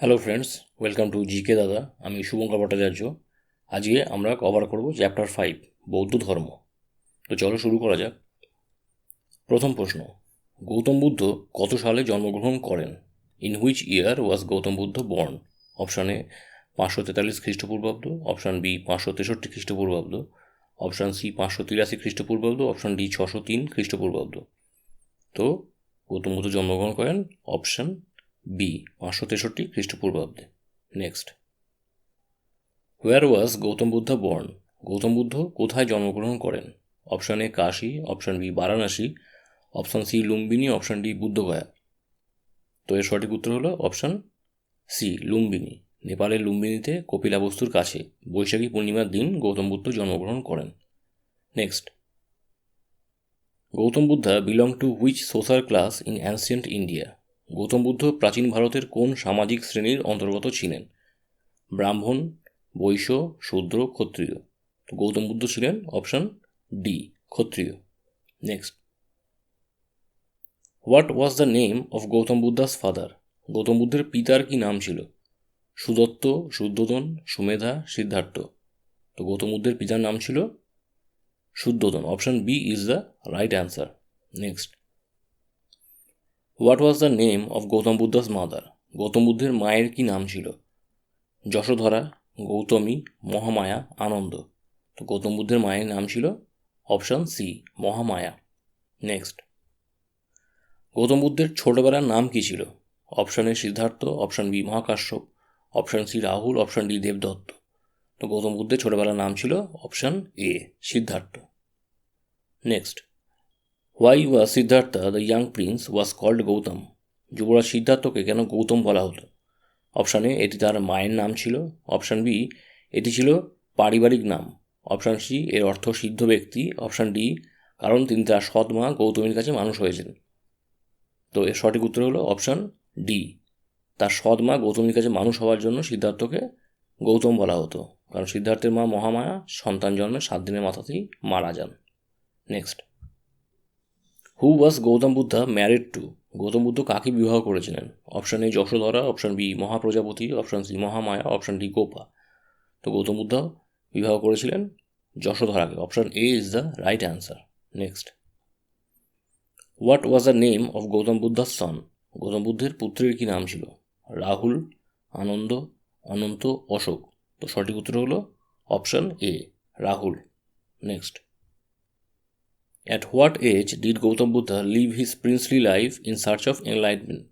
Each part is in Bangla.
Hello friends welcome to GK দাদা আমি শুভঙ্কর ভট্টাচার্য। আজকে আমরা কভার করব চ্যাপ্টার ফাইভ বৌদ্ধ ধর্ম। তো চলো শুরু করা যাক। প্রথম প্রশ্ন, গৌতম বুদ্ধ কত সালে জন্মগ্রহণ করেন? In which year was Gautam Buddha born option পাঁচশো তেতাল্লিশ খ্রিস্টপূর্বাব্দ। অপশান বি পাঁচশো তেষট্টি খ্রিস্টপূর্বাব্দ। অপশান সি পাঁচশো তিরাশি খ্রিস্টপূর্বাব্দ। অপশান ডি ছশো তিন খ্রিস্টপূর্বাব্দ। তো গৌতম বুদ্ধ জন্মগ্রহণ করেন? অপশান বি, পাঁচশো তেষট্টি খ্রিস্টপূর্বাব্দে। Next. Where was Gautam Buddha born Gautam Buddha কোথায় জন্মগ্রহণ করেন? Option A Kashi, option B Varanasi, option C Lumbini, option D Bodh Gaya. তো এর সঠিক উত্তর হলো অপশান সি লুম্বিনী। নেপালের লুম্বিনীতে কপিলাবস্তুর কাছে বৈশাখী পূর্ণিমার দিন গৌতম বুদ্ধ জন্মগ্রহণ করেন। Next. Gautam Buddha belong to which social class in ancient India Gautam Buddha প্রাচীন ভারতের কোন সামাজিক শ্রেণির অন্তর্গত ছিলেন? ব্রাহ্মণ বৈশ্য শূদ্র, ক্ষত্রিয়। তো গৌতম বুদ্ধ ছিলেন option D Kshatriya. Next what was the name of Gautam Buddha's father Gautam বুদ্ধের পিতার কি নাম ছিল? সুদত্ত, শুদ্ধোদন, সুমেধা, সিদ্ধার্থ। তো গৌতম বুদ্ধের পিতার নাম ছিল Suddhodana option B is the right answer next what was the name of Gautam Buddha's mother Gautam বুদ্ধের মায়ের কি নাম ছিল? যশোধরা, গৌতমী, মহামায়া, আনন্দ। তো গৌতম বুদ্ধের মায়ের নাম ছিল option C, Mahamaya. Next Gautam বুদ্ধের ছোটবেলার নাম কি ছিল? Option A Siddhartha, option B Mahakashyap, option C Rahul, option D Debdutta. তো গৌতম বুদ্ধের ছোটবেলার নাম ছিল option A, Siddhartha. Next why was Siddhartha the young prince was called Gautam যুবরাজ সিদ্ধার্থকে কেন গৌতম বলা হতো? অপশান এ এটি তার মায়ের নাম ছিল। অপশান বি এটি ছিল পারিবারিক নাম। অপশান সি এর অর্থ সিদ্ধ ব্যক্তি। অপশান ডি কারণ তিনি তার সৎ মা গৌতমীর কাছে মানুষ হয়েছেন। তো এর সঠিক উত্তর হলো অপশান ডি তার সৎ মা গৌতমীর কাছে মানুষ হওয়ার জন্য সিদ্ধার্থকে গৌতম বলা হতো। কারণ সিদ্ধার্থের মা মহামায়া, সন্তান জন্মের সাত দিনের মাথাতেই মারা যান। Next who was Gautam Buddha married to Gautam Buddha কাকে বিবাহ করেছিলেন? Option A Yashodhara option B Mahaprajapati option C Mahamaya option D Gopa তো গৌতম বুদ্ধ বিবাহ করেছিলেন যশোধরাকে option A is the right answer next what was the name of Gautam বুদ্ধার son Gautam বুদ্ধের পুত্রের কি নাম ছিল? রাহুল আনন্দ অনন্ত অশোক তো সঠিক উত্তর হলো option A Rahul next At what age did Gautam Buddha live his princely life in search of enlightenment?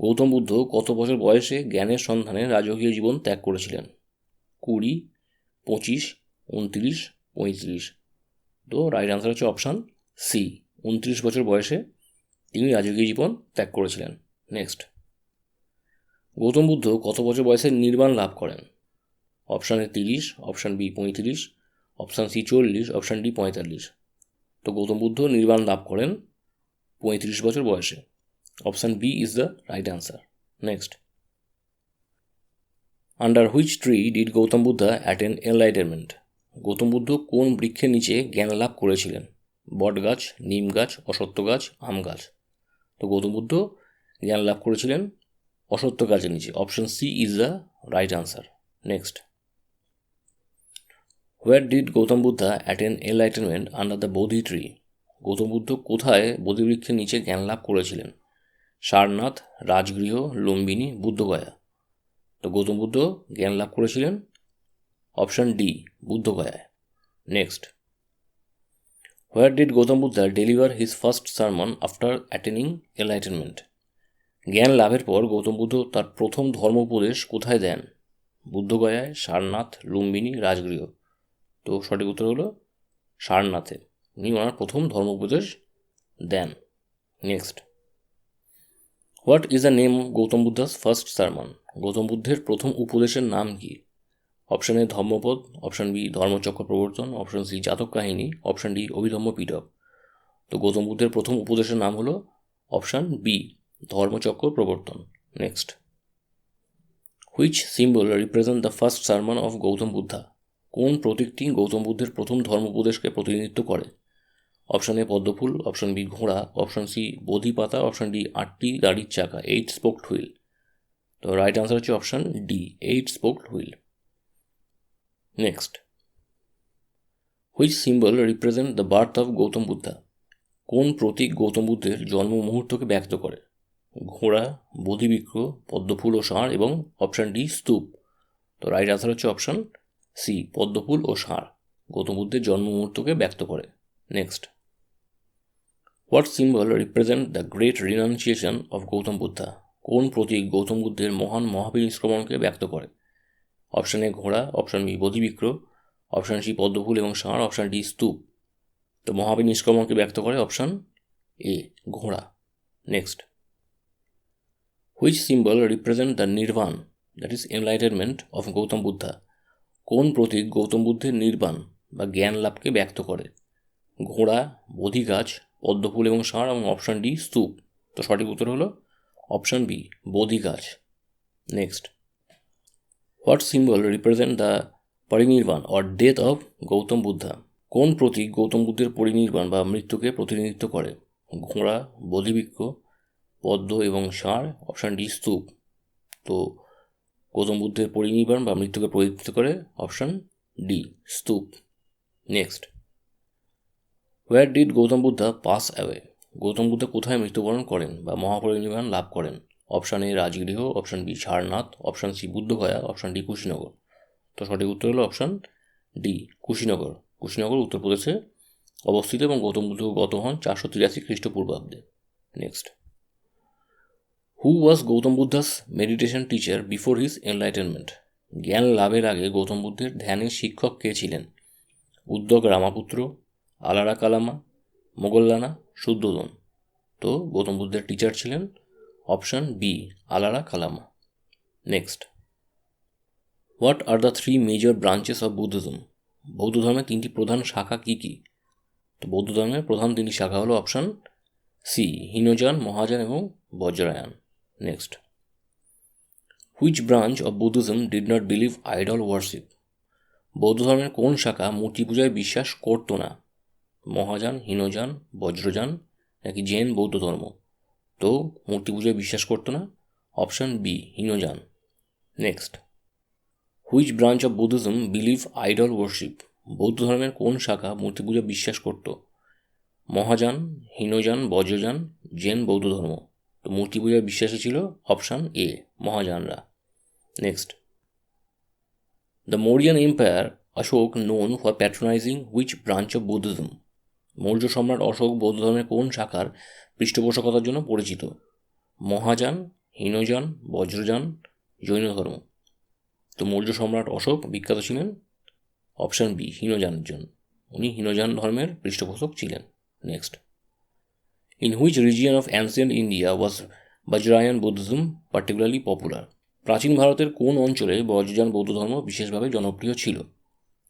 Gautam Buddha কত বছর বয়সে জ্ঞানের সন্ধানে রাজকীয় জীবন ত্যাগ করেছিলেন? কুড়ি, পঁচিশ, উনত্রিশ, পঁয়ত্রিশ। তো রাইট আনসার হচ্ছে অপশান সি উনত্রিশ বছর বয়সে তিনি রাজকীয় জীবন ত্যাগ করেছিলেন। নেক্সট গৌতম বুদ্ধ কত বছর বয়সে নির্বাণ লাভ করেন? অপশান এ তিরিশ অপশান বি পঁয়ত্রিশ অপশান সি চল্লিশ অপশান ডি পঁয়তাল্লিশ। তো গৌতম বুদ্ধ নির্বাণ লাভ করেন পঁয়ত্রিশ বছর বয়সে। Option B is the right answer. Next. Under which tree did Gautam Buddha attain enlightenment? Gautam Buddha কোন বৃক্ষের নিচে জ্ঞান লাভ করেছিলেন? বট গাছ নিম গাছ অসত্য গাছ, আম গাছ। তো গৌতম বুদ্ধ জ্ঞান লাভ করেছিলেন অসত্য গাছের নিচে। Option C is the right answer next. Where did Gautam Buddha attain enlightenment under the Bodhi tree Gautam Buddha কোথায় বোধিবৃক্ষের নিচে জ্ঞান লাভ করেছিলেন? সারনাথ, রাজগৃহ, লুম্বিনী, বুদ্ধগয়া। তো গৌতম বুদ্ধ জ্ঞান লাভ করেছিলেন? Option D বুদ্ধগয়ায়। Next where did Gautam Buddha deliver his first sermon after attaining enlightenment জ্ঞান লাভের পর গৌতম বুদ্ধ তার প্রথম ধর্ম উপদেশ কোথায় দেন? বুদ্ধগয়ায়, সারনাথ, লুম্বিনী, রাজগৃহ। তো সঠিক উত্তর হলো সারনাথে উনি ওনার প্রথম ধর্ম উপদেশ দেন। Next what is the name Gautam Buddha's first sermon Gautam বুদ্ধের প্রথম উপদেশের নাম কি? Option A Dharmapada option B Dharmachakra Pravartan option C জাতক কাহিনী অপশান ডি অভিধম্ম পিটক তো গৌতম বুদ্ধের প্রথম উপদেশের নাম হলো option B Dharmachakra Pravartan next which symbol represent the first sermon of Gautam Buddha কোন প্রতীকটি গৌতম বুদ্ধের প্রথম ধর্মোপদেশকে প্রতিনিধিত্ব করে? অপশান এ পদ্মফুল, অপশান বি ঘোড়া, অপশান সি বোধি পাতা অপশান ডি আটটি গাড়ির চাকা, এইট স্পোকড হুইল। তো রাইট আনসার হচ্ছে option D, eight spoke wheel. Next. Which symbol represent the birth of Gautam Buddha? কোন প্রতীক গৌতম বুদ্ধের জন্ম মুহূর্তকে ব্যক্ত করে? ঘোড়া, বোধিবৃক্ষ, পদ্মফুল ও ষাঁড় এবং অপশান ডি স্তূপ। তো রাইট আনসার হচ্ছে অপশান সি, পদ্মফুল ও ষাঁড় গৌতম বুদ্ধের জন্ম মুহূর্তকে ব্যক্ত করে। Next. What symbol represent the great renunciation of Gautam Buddha? কোন প্রতীক গৌতম বুদ্ধের মহান মহাপরিনিষ্ক্রমণকে ব্যক্ত করে? অপশান এ ঘোড়া, অপশান বি বোধিবিক্র অপশান সি পদ্মফুল এবং ষাঁড় অপশান ডি স্তূপ। তো মহাপরিনিষ্ক্রমণকে ব্যক্ত করে অপশান এ, ঘোড়া। Next. Which symbol represent the nirvana, that is enlightenment, of Gautam Buddha? কোন প্রতীক গৌতম বুদ্ধের নির্বাণ বা জ্ঞান লাভকে ব্যক্ত করে? ঘোড়া বোধি গাছ পদ্মফুল এবং ষাঁড় এবং অপশান ডি স্তূপ। তো সঠিক উত্তর হলো অপশান বি বোধি গাছ next what symbol represent the parinirvana or death of Gautam Buddha? কোন প্রতীক গৌতম বুদ্ধের পরিনির্বাণ বা মৃত্যুকে প্রতিনিধিত্ব করে? ঘোড়া, বোধিবৃক্ষ, পদ্ম এবং ষাঁড় অপশান ডি স্তূপ। তো গৌতম বুদ্ধের পরিনির্বাণ বা মৃত্যুকে প্রতিনিধিত্ব করে option D, stupa. Next. Where did Gautam Buddha pass away Gautam Buddha কোথায় মৃত্যুবরণ করেন বা মহাপরিনির্বাণ লাভ করেন? Option A, Rajagriha, option B, Sarnath, option C, Bodh Gaya, option D, Kushinagar. তো সঠিক উত্তর হলো অপশান ডি, কুশীনগর। কুশীনগর উত্তরপ্রদেশে অবস্থিত এবং গৌতম বুদ্ধ গত হন চারশো তিরাশি খ্রিস্টপূর্বাব্দে। Next. Who was Gautam Buddha's meditation teacher before his enlightenment জ্ঞান লাভের আগে গৌতম বুদ্ধের ধ্যানের শিক্ষক কে ছিলেন? উদ্যোগ রামাপুত্র, আলারা কালামা, মোগল্লানা, শুদ্ধোদন। তো গৌতম বুদ্ধের টিচার ছিলেন option B Alara Kalama. Next what are the three major branches of Buddhism বৌদ্ধ ধর্মের তিনটি প্রধান শাখা কী কী? তো বৌদ্ধ ধর্মের প্রধান তিনটি শাখা হলো অপশান সি হীনযান, মহাযান এবং Vajrayana. Next which branch of Buddhism did not believe idol worship বৌদ্ধ ধর্মের কোন শাখা মূর্তি পূজায় বিশ্বাস করতো না? মহাযান, হীনযান, বজ্রযান, নাকি জৈন বৌদ্ধ ধর্ম তো, মূর্তি পূজায় বিশ্বাস করতো না? Option B, Hinayana. Next which branch of Buddhism believe idol worship বৌদ্ধ ধর্মের কোন শাখা মূর্তি পূজা বিশ্বাস করত? মহাযান, হীনযান, বজ্রযান, জৈন বৌদ্ধ ধর্ম তো মূর্তি পূজার বিশ্বাসী ছিল option A, মহাযানরা। Next. The Mauryan empire Ashoka known for patronizing which branch of Buddhism Maurya সম্রাট অশোক বৌদ্ধ ধর্মের কোন শাখার পৃষ্ঠপোষকতার জন্য পরিচিত? মহাযান, হীনযান, বজ্রযান জৈন ধর্ম তো মৌর্য সম্রাট অশোক বিখ্যাত ছিলেন? অপশান বি হীনযানের জন্য উনি হীনযান ধর্মের পৃষ্ঠপোষক ছিলেন। Next. In which region of ancient India was Vajrayana Buddhism particularly popular প্রাচীন ভারতের কোন অঞ্চলে বজ্রযান বৌদ্ধ ধর্ম বিশেষভাবে জনপ্রিয় ছিল?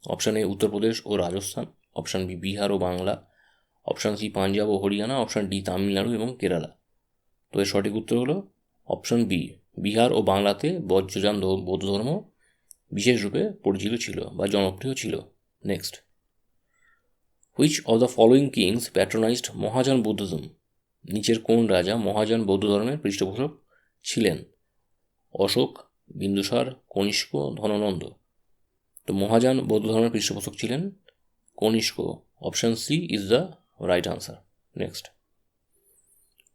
অপশান এ উত্তরপ্রদেশ ও রাজস্থান। অপশান বি বিহার ও বাংলা। অপশান সি পাঞ্জাব ও হরিয়ানা। অপশান ডি তামিলনাড়ু এবং কেরালা। তো এর সঠিক উত্তর হলো অপশান বি বিহার ও বাংলাতে বজ্রযান বৌদ্ধ ধর্ম বিশেষ রূপে পরিচিত ছিল বা জনপ্রিয় ছিল। Next which of the following kings patronized Mahajan Buddhism নিচের কোন রাজা মহাজন বৌদ্ধ ধর্মের পৃষ্ঠপোষক ছিলেন? অশোক, বিন্দুসার, কনিষ্ক, ধননন্দ। তো মহাযান বৌদ্ধ ধর্মের পৃষ্ঠপোষক ছিলেন Kanishka. Option C is the right answer next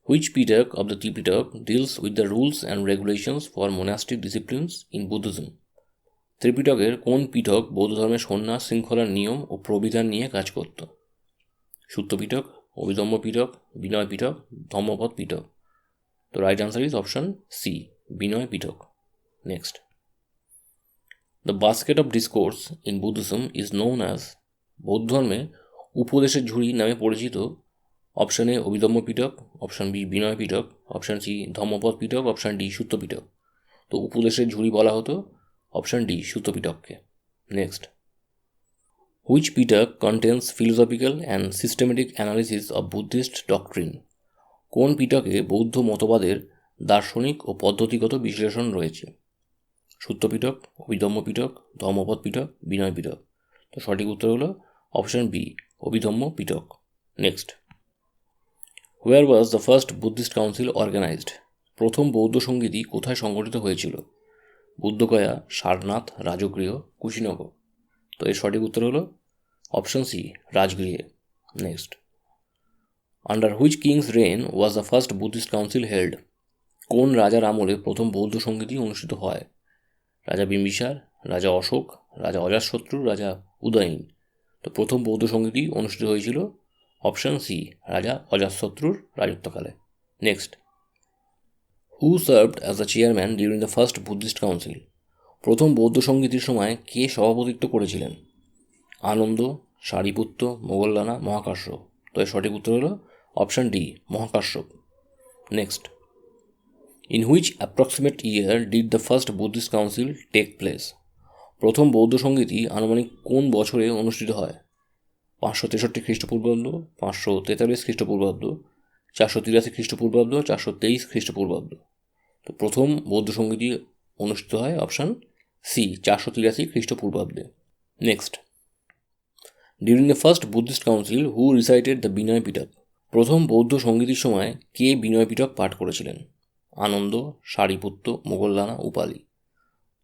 which Pitaka of the Tripitaka deals with the rules and regulations for monastic disciplines in Buddhism ত্রিপিটকের কোন পিঠক বৌদ্ধ ধর্মের সন্ন্যাস শৃঙ্খলার নিয়ম ও প্রবিধান নিয়ে কাজ করত? সূত্র পিঠক অভিধম্ম পিঠক বিনয় পিঠক ধম্মপদ পিঠক তো right answer is option C Vinaya Pitaka next the basket of discourse in Buddhism is known as বৌদ্ধ ধর্মে উপদেশের ঝুড়ি নামে পরিচিত। Option A Abhidhamma Pitaka option B Vinaya Pitaka option C Dhammapada Pitaka option D Sutra Pitaka তো উপদেশের ঝুড়ি বলা হতো option D Sutta পিটককে next which Pitaka contains philosophical and systematic analysis of Buddhist doctrine কোন পিটকে বৌদ্ধ মতবাদের দার্শনিক ও পদ্ধতিগত বিশ্লেষণ রয়েছে? সূত্র পিটক অভিধম্ম পিটক ধর্মপদ পিটক বিনয় পিটক তো সঠিক উত্তর হলো option B Abhidhamma Pitaka next where was the first Buddhist council organized প্রথম বৌদ্ধ সঙ্গীতি কোথায় সংগঠিত হয়েছিল? বুদ্ধগয়া, সারনাথ, রাজগৃহ, কুশিনগর। তো এর সঠিক উত্তর হলো option C রাজগৃহে। Next under which king's reign was the first Buddhist council held কোন রাজার আমলে প্রথম বৌদ্ধ সঙ্গীতি অনুষ্ঠিত হয়? রাজা বিম্বিসার, রাজা অশোক, রাজা অজাতশত্রু, রাজা উদয়ন। তো প্রথম বৌদ্ধ সঙ্গীতি অনুষ্ঠিত হয়েছিল অপশন সি রাজা অজাতশত্রুর রাজত্বকালে। Next who served as the chairman during the first Buddhist council প্রথম বৌদ্ধ সঙ্গীতির সময় কে সভাপতিত্ব করেছিলেন? আনন্দ সারিপুত্র মোগল্লানা মহাকাশ্যপ। তো এর সঠিক উত্তর হলো option D Mahakashyapa. Next in which approximate year did the first Buddhist council take place প্রথম বৌদ্ধ সঙ্গীতি আনুমানিক কোন বছরে অনুষ্ঠিত হয়? পাঁচশো তেষট্টি খ্রিস্টপূর্বাব্দ, পাঁচশো তেতাল্লিশ খ্রিস্টপূর্বাব্দ, চারশো তিরাশি খ্রিস্টপূর্বাব্দ, চারশো তেইশ খ্রিস্টপূর্বাব্দ। তো প্রথম বৌদ্ধ সঙ্গীতি অনুষ্ঠিত হয় অপশান সি, চারশো তিরাশি খ্রিস্টপূর্বাব্দে। Next. During the first Buddhist council who recited the Vinaya Pitaka প্রথম বৌদ্ধ সঙ্গীতির সময় কে বিনয় পিটক পাঠ করেছিলেন? আনন্দ সারিপুত্র মোগল্লানা উপালি।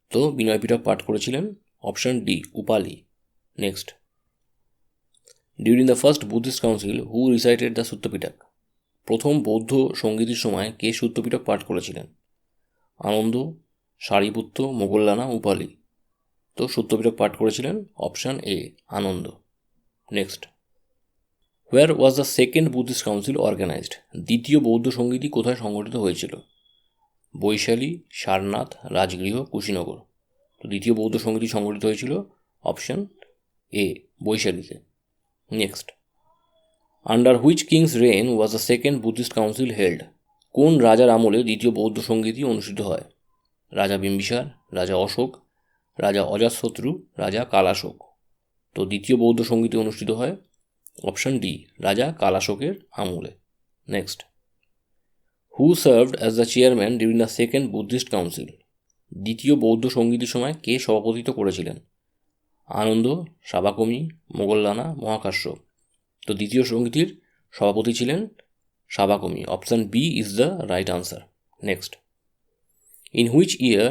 তো বিনয় পিটক পাঠ করেছিলেন option D, Upali. Next. During the first Buddhist council who recited the Suttapitaka প্রথম বৌদ্ধ সঙ্গীতের সময় কে সূত্রপিটক পাঠ করেছিলেন? আনন্দ সারিপুত্র মোগল্লানা উপালি। তো সূত্রপিটক পাঠ করেছিলেন option A, Ananda. Next. Where was the second Buddhist council organized? দ্বিতীয় বৌদ্ধ সঙ্গীতই কোথায় সংগঠিত হয়েছিল? বৈশালী, সারনাথ, রাজগৃহ, কুশীনগর। তো দ্বিতীয় বৌদ্ধ সঙ্গীতই সংগঠিত হয়েছিল option A, বৈশালীতে। Next. Under which king's reign was the second Buddhist council held? কোন রাজার আমলে দ্বিতীয় বৌদ্ধ সঙ্গীতই অনুষ্ঠিত হয়? রাজা বিম্বিসার, রাজা অশোক, রাজা অজাতশত্রু, রাজা কালাশোক। তো দ্বিতীয় বৌদ্ধ সঙ্গীতি অনুষ্ঠিত হয়? অপশন ডি, রাজা কালাশোকের আমলে। Next. Who served as the chairman during the second Buddhist council. দ্বিতীয় বৌদ্ধ সঙ্গীতের সময় কে সভাপতিত্ব করেছিলেন? আনন্দ সাবাকমি মোগল্লানা মহাকাশ্যপ তো দ্বিতীয় সঙ্গীতির সভাপতি ছিলেন Sabakami option B is the right answer next in which year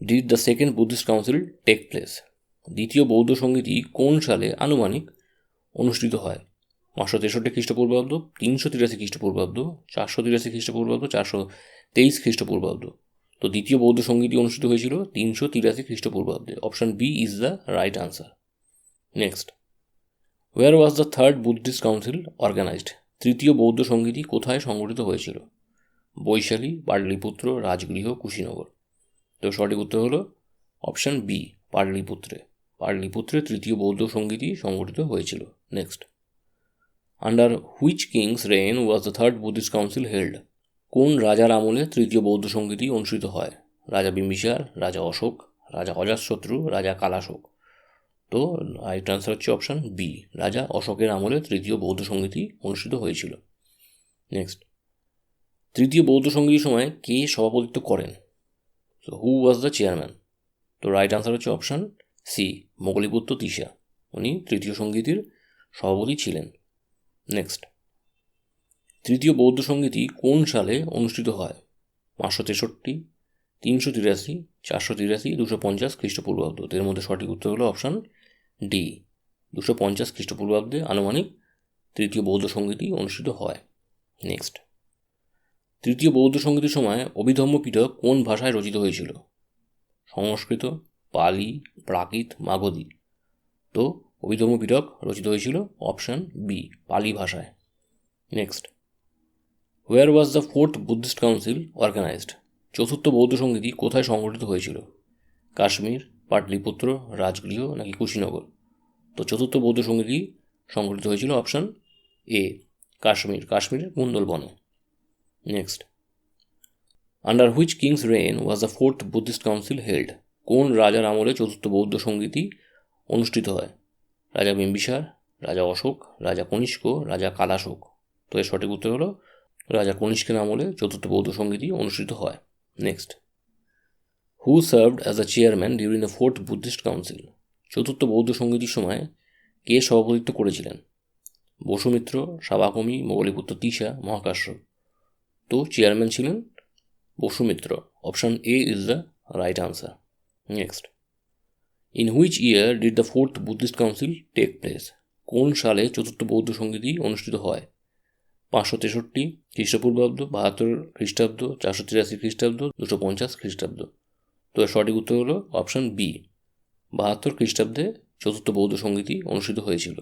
did the second Buddhist council take place দ্বিতীয় বৌদ্ধ সঙ্গীতি কোন সালে আনুমানিক অনুষ্ঠিত হয়? পাঁচশো তেষট্টি খ্রিস্টপূর্বাব্দ, তিনশো তিরাশি খ্রিস্টপূর্বাব্দ, চারশো তিরাশি খ্রিস্টপূর্বাব্দ, চারশো তেইশ খ্রিস্টপূর্বাব্দ। তো দ্বিতীয় বৌদ্ধ সঙ্গীতি অনুষ্ঠিত হয়েছিল তিনশো তিরাশি খ্রিস্টপূর্বাব্দে। Option B is the right answer next where was the third Buddhist council organized তৃতীয় বৌদ্ধ সঙ্গীতি কোথায় সংগঠিত হয়েছিল? বৈশালী, পাটলিপুত্র, রাজগৃহ, কুশীনগর। তো সঠিক উত্তর হলো অপশান বি, পাটলিপুত্রে। পাটলিপুত্রে তৃতীয় বৌদ্ধ সঙ্গীতি সংগঠিত হয়েছিল। Next. Under which king's reign was the third Buddhist council held. কোন রাজার আমলে তৃতীয় বৌদ্ধ সঙ্গীতি অনুষ্ঠিত হয়? রাজা বিম্বিসার, রাজা অশোক, রাজা অজাতশত্রু, রাজা কালাশোক। তো রাইট আনসার হচ্ছে অপশান বি রাজা অশোকের আমলে তৃতীয় বৌদ্ধ সঙ্গীতি অনুষ্ঠিত হয়েছিল। নেক্সট তৃতীয় বৌদ্ধ সঙ্গীতির সময় কে সভাপতিত্ব করেন? তো হু ওয়াজ দ্য চেয়ারম্যান তো রাইট আনসার হচ্ছে অপশান সি মোগলিপুত্র তিশা। উনি তৃতীয় সঙ্গীতির সভাপতি ছিলেন। নেক্সট তৃতীয় বৌদ্ধ সঙ্গীতি কোন সালে অনুষ্ঠিত হয়? পাঁচশো তেষট্টি, তিনশো তিরাশি, চারশো তিরাশি, দুশো পঞ্চাশ খ্রিস্টপূর্বাব্দ। এর মধ্যে সঠিক উত্তর হলো অপশান ডি। দুশো পঞ্চাশ খ্রিস্টপূর্বাব্দে আনুমানিক তৃতীয় বৌদ্ধ সঙ্গীতি অনুষ্ঠিত হয়। নেক্সট। তৃতীয় বৌদ্ধ সঙ্গীতের সময় অভিধম্ম পিঠক কোন ভাষায় রচিত হয়েছিল? সংস্কৃত, পালি, প্রাকৃত, মাগধী। তো অভিধম্ম পিঠক রচিত হয়েছিল অপশান বি পালি ভাষায়। Next. Where was the fourth Buddhist council organized চতুর্থ বৌদ্ধ সঙ্গীতি কোথায় সংগঠিত হয়েছিল? কাশ্মীর পাটলিপুত্র, রাজগৃহ নাকি কুশীনগর? তো চতুর্থ বৌদ্ধ সঙ্গীতি সংগঠিত হয়েছিল অপশান এ, কাশ্মীর, কাশ্মীরের কুন্দলবনে next. Under which king's reign was the fourth Buddhist council held কোন রাজার আমলে চতুর্থ বৌদ্ধ সঙ্গীতি অনুষ্ঠিত হয়? রাজা বিম্বিসার, রাজা অশোক, রাজা কনিষ্ক, রাজা কালাশোক। তো এর সঠিক উত্তর হলো, রাজা কনিষ্কের আমলে চতুর্থ বৌদ্ধ সঙ্গীতি অনুষ্ঠিত হয়। Next. Who served as the chairman during the fourth Buddhist council চতুর্থ বৌদ্ধ সঙ্গীতির সময় কে সভাপতিত্ব করেছিলেন? বসুমিত্র সাবাকমি মোগলিপুত্র তিশা, মহাকাশ্য। তো চেয়ারম্যান ছিলেন Vasumitra option A is the right answer next in which year did the fourth Buddhist council take place কোন সালে চতুর্থ বৌদ্ধ সঙ্গীতি অনুষ্ঠিত হয়? পাঁচশো তেষট্টি খ্রিস্টপূর্বাব্দ, বাহাত্তর খ্রিস্টাব্দ, চারশো তিরাশি খ্রিস্টাব্দ, দুশো পঞ্চাশ খ্রিস্টাব্দ। তো সঠিক উত্তর হলো অপশান বি। বাহাত্তর খ্রিস্টাব্দে চতুর্থ বৌদ্ধ সঙ্গীতি অনুষ্ঠিত হয়েছিল।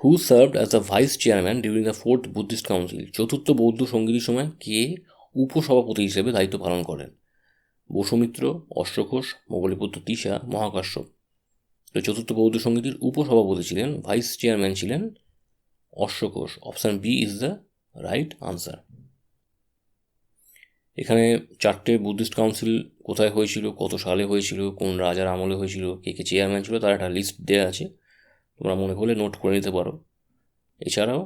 Who served as the vice chairman during the fourth Buddhist council চতুর্থ বৌদ্ধ সঙ্গীতির সময় কে উপসভাপতি হিসেবে দায়িত্ব পালন করেন? বসুমিত্র অশ্বঘোষ মোগলিপুত্র তিসা মহাকাশ্যপ। তো চতুর্থ বৌদ্ধ সঙ্গীতির উপসভাপতি ছিলেন ভাইস চেয়ারম্যান ছিলেন অশ্বঘোষ option B is the right answer এখানে চারটে বুদ্ধিস্ট কাউন্সিল কোথায় হয়েছিল, কত সালে হয়েছিল, কোন রাজার আমলে হয়েছিল, কে কে চেয়ারম্যান ছিল, তার একটা লিস্ট দেওয়া আছে। তোমরা মনে করলে নোট করে নিতে পারো। এছাড়াও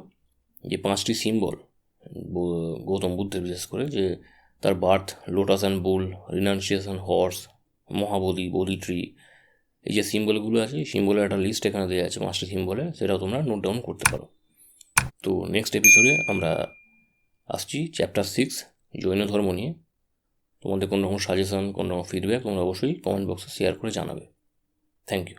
যে পাঁচটি সিম্বল গৌতম বুদ্ধের বিশেষ করে, যে তার birth lotus and bull renunciation horse Mahabodhi Bodhi tree এই যে সিম্বলগুলো আছে সিম্বলের একটা লিস্ট এখানে দেওয়া আছে, পাঁচটি সিম্বলে সেটাও তোমরা নোট ডাউন করতে পারো। তো নেক্সট এপিসোডে আমরা আসছি চ্যাপ্টার সিক্স জৈন ধর্ম নিয়ে। তোমাদের কোনো রকম সাজেশন কোনো রকম ফিডব্যাক তোমরা অবশ্যই কমেন্ট বক্সে শেয়ার করে জানাবে। Thank you